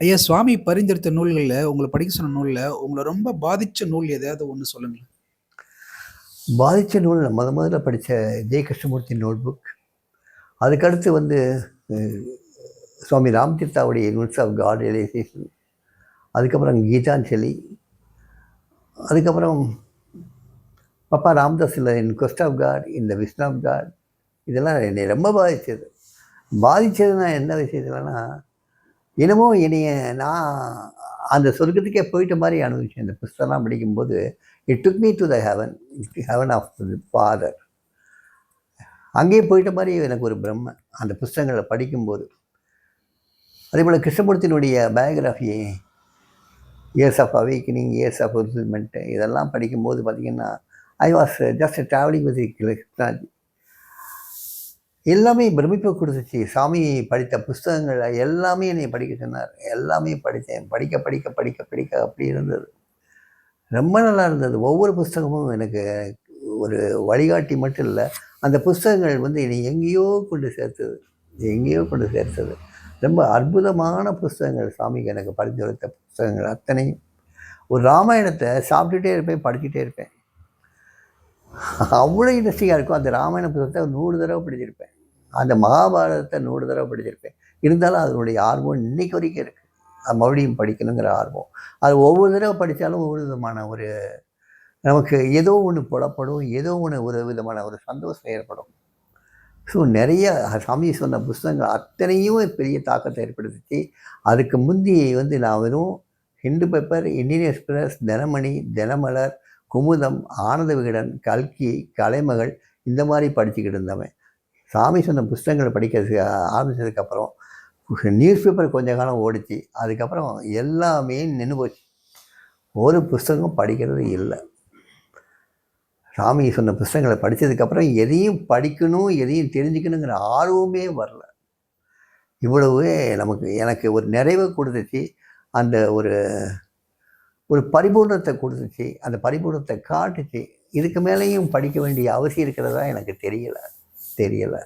ஐயா சுவாமி பரிந்துரைத்த நூல்கள்ல, உங்கள படிக்க சொன்ன நூல்ல, உங்கள ரொம்ப பாதிச்ச நூல் எதாவது ஒண்ணு சொல்லுங்களேன்? பாதிச்ச நூல் முத மொத மொதல்ல படிச்ச ஜெய கிருஷ்ணமூர்த்தி நோட் புக். அதுக்கடுத்து வந்து அ சுவாமி ராம்தீர்த்தாவுடைய ரூட்ஸ் ஆஃப் காட் ரியலைசேஷன். அதுக்கப்புறம் கீதாஞ்சலி. அதுக்கப்புறம் பப்பா இல்லை in quest of God, in the wisdom of God. இதெல்லாம் என்னை ரொம்ப பாதிச்சது. பாதிச்சதுன்னா என்ன விஷயத்துலன்னா, என்னமோ என்னைய நான் அந்த சொர்க்கத்துக்கே போயிட்ட மாதிரி அனுபவிச்சேன். இந்த புஸ்தகம்லாம் படிக்கும்போது, it took me to the heaven heaven of the father. அங்கேயே போயிட்ட மாதிரி எனக்கு ஒரு பிரம்ம. அந்த புஸ்தகங்களை படிக்கும்போது. அதேபோல் கிருஷ்ணமூர்த்தியினுடைய biography years of awakening, years of fulfilment இதெல்லாம் படிக்கும்போது பார்த்திங்கன்னா I was just travelling with Krishnaji. எல்லாமே பிரமிப்பை கொடுத்துச்சு சாமி படித்த புஸ்தகங்கள் எல்லாமே என்னை படிக்க சொன்னார். எல்லாமே படித்தேன். படிக்க, படிக்க, படிக்க, படிக்க அப்படி இருந்தது. ரொம்ப நல்லா இருந்தது. ஒவ்வொரு புஸ்தகமும் எனக்கு ஒரு வழிகாட்டி மட்டும் இல்லை அந்த புஸ்தகங்கள் வந்து என்னை எங்கேயோ கொண்டு சேர்த்தது. எங்கேயோ கொண்டு சேர்த்தது. ரொம்ப அற்புதமான புஸ்தகங்கள் சாமிக்கு எனக்கு பரிந்துரைத்த புஸ்தகங்கள் அத்தனையும். ஒரு ராமாயணத்தை சாப்பிட்டுட்டே இருப்பேன், படிச்சுட்டே இருப்பேன். அவ்வளோ இன்ட்ரெஸ்டிங்காக இருக்கும். அந்த ராமாயண புத்தகத்தை நூறு தடவை படிச்சிருப்பேன். அந்த மகாபாரதத்தை நூறு தடவை படிச்சிருப்பேன். இருந்தாலும் அதனுடைய ஆர்வம் இன்னைக்கு வரைக்கும் இருக்குது அது மறுபடியும் படிக்கணுங்கிற ஆர்வம். அது ஒவ்வொரு தடவை படித்தாலும் ஒவ்வொரு விதமான ஒரு நமக்கு ஏதோ ஒன்று புலப்படும். ஏதோ ஒன்று ஒரு விதமான ஒரு சந்தோஷம் ஏற்படும். ஸோ நிறைய சாமி சொன்ன புஸ்தகங்கள் அத்தனையும் பெரிய தாக்கத்தை ஏற்படுத்திச்சு அதுக்கு முந்தி வந்து நான் வெறும் Hindu paper, Indian express, Dinamani, Dinamalar, Kumudam, Ananda Vikatan, கல்கி, கலைமகள் இந்த மாதிரி படிச்சுக்கிட்டு இருந்தவன். சாமி சொன்ன புஸ்தங்களை படிக்கிறதுக்கு ஆரம்பித்ததுக்கப்புறம் நியூஸ் பேப்பர் கொஞ்ச காலம் ஓடிச்சு அதுக்கப்புறம் எல்லாமே நின்று போச்சு. ஒரு புஸ்தகம் படிக்கிறது இல்லை சாமி சொன்ன புஸ்தகங்களை படித்ததுக்கப்புறம் எதையும் படிக்கணும், எதையும் தெரிஞ்சுக்கணுங்கிற ஆர்வமே வரல. இவ்வளவு நமக்கு எனக்கு ஒரு நிறைவு கொடுத்துச்சு அந்த ஒரு ஒரு பரிபூர்ணத்தை கொடுத்துச்சு அந்த பரிபூர்ணத்தை காட்டுச்சு. இதுக்கு மேலேயும் படிக்க வேண்டிய அவசியம் இருக்கிறதா எனக்கு தெரியலை தெரியலை.